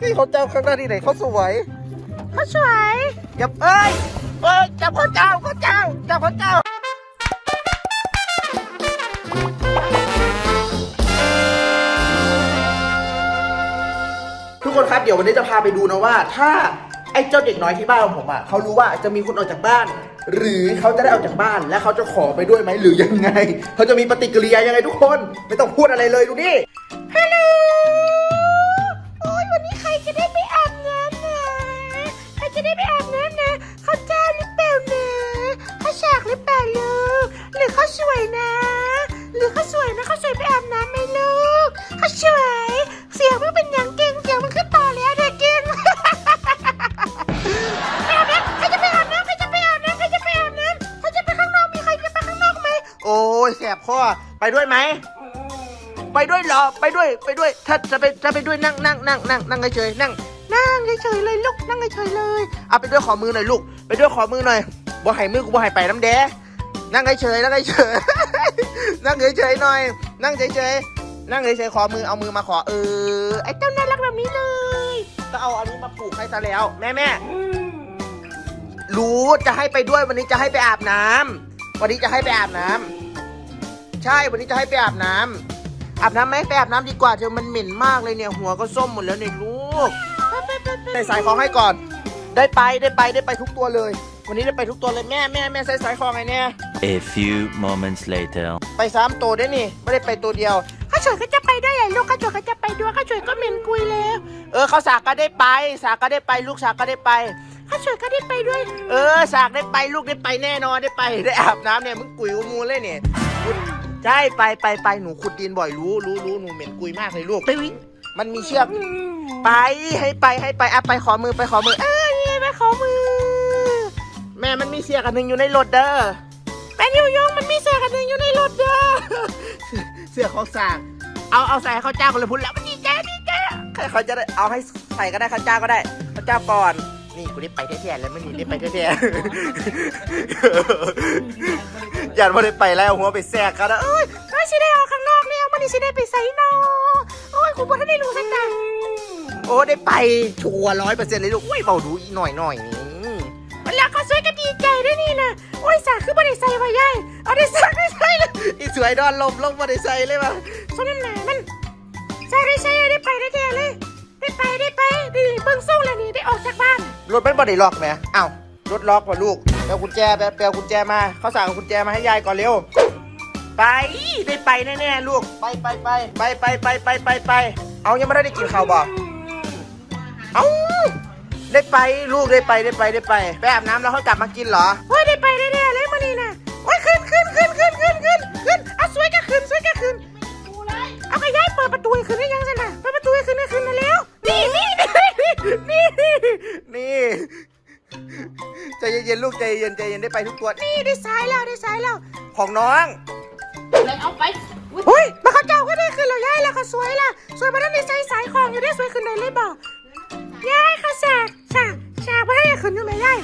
พี่เขาเจ้าข้างหน้าที่ไหนเขาสวยเขาสวยจับเอ้ยเอ้ยจับเขาเจ้าเขาเจ้าจับเขาเจ้าทุกคนครับเดี๋ยววันนี้จะพาไปดูนะว่า ถ้าไอ้เจ้าเด็กน้อยที่บ้านของผมอะเขารู้ว่าจะมีคนออกจากบ้าน หรือเขาจะได้ออกจากบ้านและเขาจะขอไปด้วยไหมหรือยังไงเขาจะมีปฏิกิริยายังไงทุกคน ไม่ต้องพูดอะไรเลยดูนี่ ยแสบคอไปด้วยไหม ไปด้วยเหรอ ไปด้วย ไปด้วย ถ้าจะไปจะไปด้วยนั่งนั่งนั่งนั่งนั่งเฉยนั่ง นั่งเฉยเลยลูก นั่งเฉยเลย เอาไปด้วยขอมือหน่อยลูก ไปด้วยขอมือหน่อยบ่ให้มือกูบ่ให้ไปน้ำแดงนั่งเฉยนั่งเฉยนั่งเฉยหน่อย นั่งเฉยนั่งเฉยขอมือเอามือมาขอเออ ไอ้เจ้าน่ารักแบบนี้เลย ก็เอาอันนี้มาปลูกให้ซะแล้ว แม่แม่รู้จะให้ไปด้วยวันนี้จะให้ไปอาบน้ำวันนี้จะให้ไปอาบน้ำ ใช่วันนี้จะให้ไปอาบน้ำอาบน้ำไหมไปอาบน้ำดีกว่าเธอมันเหม็นมากเลยเนี่ยหัวก็ส้มหมดแล้วเนี่ยลูกใส่สายคล้องให้ก่อน ได้ไปได้ไปได้ไปทุกตัวเลย วันนี้ได้ไปทุกตัวเลยแม่แม่แม่ใส่สายคล้องไงเนี่ย A few moments later. ไปสามตัวได้นี่ไม่ได้ไปตัวเดียวข้าฉวยก็จะไปด้วยไอ้ลูกข้าฉวยก็จะไปด้วยข้าฉวยก็เหม็นกุยแล้ว เออเขาสากก็ได้ไป สากก็ได้ไปลูกสากก็ได้ไปข้าฉวยก็ได้ไปด้วย เออ สากได้ไปลูกได้ไปแน่นอนได้ไปได้อาบน้ำเนี่ยมึงกุยกูมูลเลยเนี่ยขุด ใช่ไปไปไปหนูขุดดินบ่อยรู้รู้รู้หนูเหม็นกุยมากเลยลูกไปวิ่งมันมีเชือก ไปให้ไปให้ไปอะไปขอมือไปขอมือเออนี่ไปขอมือ แม่มันมีเสียกันหนึ่งอยู่ในรถเด้อแม่ยูยงมันมีเสือกันหนึ่งอยู่ในรถเด้อเสื้อของสากเอาเอาใส่ให้เขาเจ้ากันเลยพุ่นแล้วมันดีใจดีใจใครเขาจะได้เอาให้ใส่ก็ได้เขาเจ้าก็ได้เขาเจ้าก่อน นี่กูได้ไปแท้ๆแล้วมันนี่ได้ไปแท้ๆอย่ามาได้ไปแล้วหัวไปแทรกกันนะเอ้ยไม่ใช่ได้ออกข้างนอกแล้วมันนี่ใช่ได้ไปใส่นอโอ้ยคุณพ่อท่านได้รู้สักแต่โอ้ได้ไปชัวร้อยเปอร์เซ็นต์เลยลูกอุ้ยเบาดูอีกหน่อยหน่อยนี่เวลาเขาสวยก็ดีใจด้วยนี่นะโอ้ยสาคือบ่ได้ใส่ไว้ยัยเอาได้ใส่ได้ใส่เลยอีสวยดอนลมลงมาได้ใส่เลยป่ะสมน้ำหนามันใส่ได้ใส่ได้ไปได้แท้เลยได้ไปได้ไปดีเบิ่งส่งแล้วนี่ได้ออกจากบ้าน รถเป็นบอดี้ล็อกไหมอ้าวรถล็อกว่ะลูกแปลกุญแจแปลแปลกุญแจมา เขาสั่งเอากุญแจมาให้ยายก่อนเร็ว ไปได้ไปแน่ๆลูก ไปไปไปไปไปไปไปไปไป เอายังไม่ได้ได้กินข้าวบ่เอาได้ไปลูกได้ไปได้ไปได้ไปไปอาบน้ำแล้วเขากลับมากินเหรอ เฮ้ยได้ไป ย็นๆลูกใจเย็นใจเย็นได้ไปทุกตัว นี่ได้สายแล้วได้สายแล้ว ของน้องเลยเอาไปอุ๊ยเฮ้ยมาเขาเจ้าก็ได้ขึ้นแล้วย้ายแล้วเขาสวยละสวยมาแล้วในใส่สายของอยู่ได้สวยขึ้นได้เลยบอกย้ายเขาแสกแสกแสกมาได้ขึ้นอยู่ไหมย้าย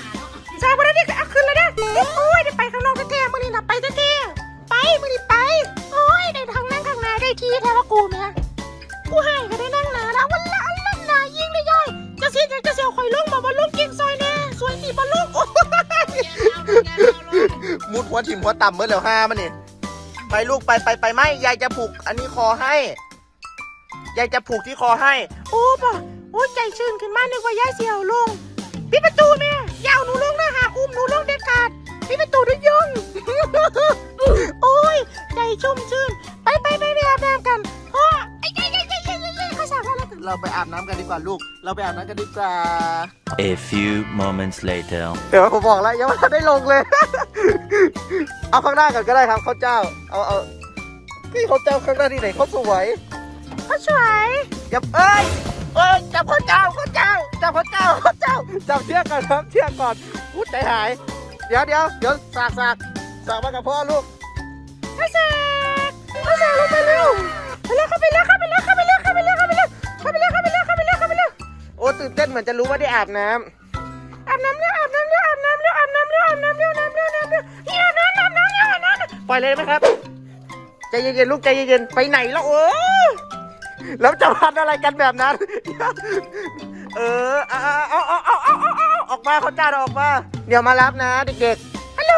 แสกมาได้เอาขึ้นแล้วนะโอ้ยได้ไปข้างนอกแท้ๆมื่อนี้นะไปแท้ๆไปมื่อนี้ไป โอ้ยได้ทางนั่งข้างหน้าได้ทีแท้ว่ากูเนี่ยกูให้ หัวถิ่มหัวต่ำเมื่อแล้วห้ามันนี่ไปลูกไปไปไปไม่ยายจะผูกอันนี้คอให้ยายจะผูกที่คอให้ โอ้ป่ะโอ้ใจชื่นขึ้นมากนึกว่ายายเสียวลุงปิดประตูแม่ยาวหนูลุงนะ ไรกันเราไปอาบน้ำกันดีกว่าลูก เราไปอาบน้ำกันดีกว่า A few moments later. เดี๋ยวผมบอกแล้วยังไม่ทันได้ลงเลย เอาข้างหน้ากันก็ได้ครับข้าวเจ้า เอาเอาพี่ข้าวเจ้าข้างหน้าที่ไหนเขาสวยเขาสวยจับเอ้ยเอ้ยจับข้าวเจ้าข้าวเจ้าจับข้าวเจ้าข้าวเจ้าจับเชือกก่อนครับเชือกก่อนพูดใจหาย เดี๋ยวเดี๋ยวเดี๋ยวสากสากสากมากับพ่อลูกเขาสั่งเขาสั่งลงไปเร็วไปเร็วเข้าไปเร็วเข้าไปเร็วเข้าไปเร็ว อ้ตื่นเต้นเหมือนจะรู้ว่าได้อาบน้ำอาบน้ำเร็วอาบน้ำเร็วอาบน้ำเร็วอาบน้ำเร็วอาบน้ำเร็วอาบน้ำเร็วอาบน้ำเร็วนี่อาบน้ำอาบน้ำเร็วอาบน้ำปล่อยเลยไหมครับใจเย็นๆลูกใจเย็นๆไปไหนแล้วเออแล้วจะพันอะไรกันแบบนั้น เออเอาเอาเอาเอาเอาเอาอออกมาเขาจ้าออกมา เดี๋ยวมารับนะเด็กๆฮัลโหล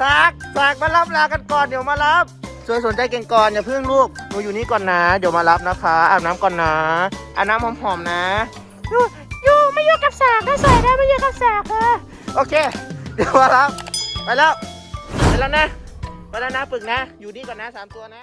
สากสากมารับลากันก่อนเดี๋ยวมารับสวยสนใจเก่งก่อนอย่าเพิ่งลูกหนูอยู่นี่ก่อนนะ เดี๋ยวมารับนะคะอาบน้ำก่อนนะอาบน้ำหอมๆนะ แสกเลยโอเค เดี๋ยวมาแล้วไปแล้วไปแล้วนะไปแล้วนะปึกนะ อยู่นี่ก่อนนะสามตัวนะ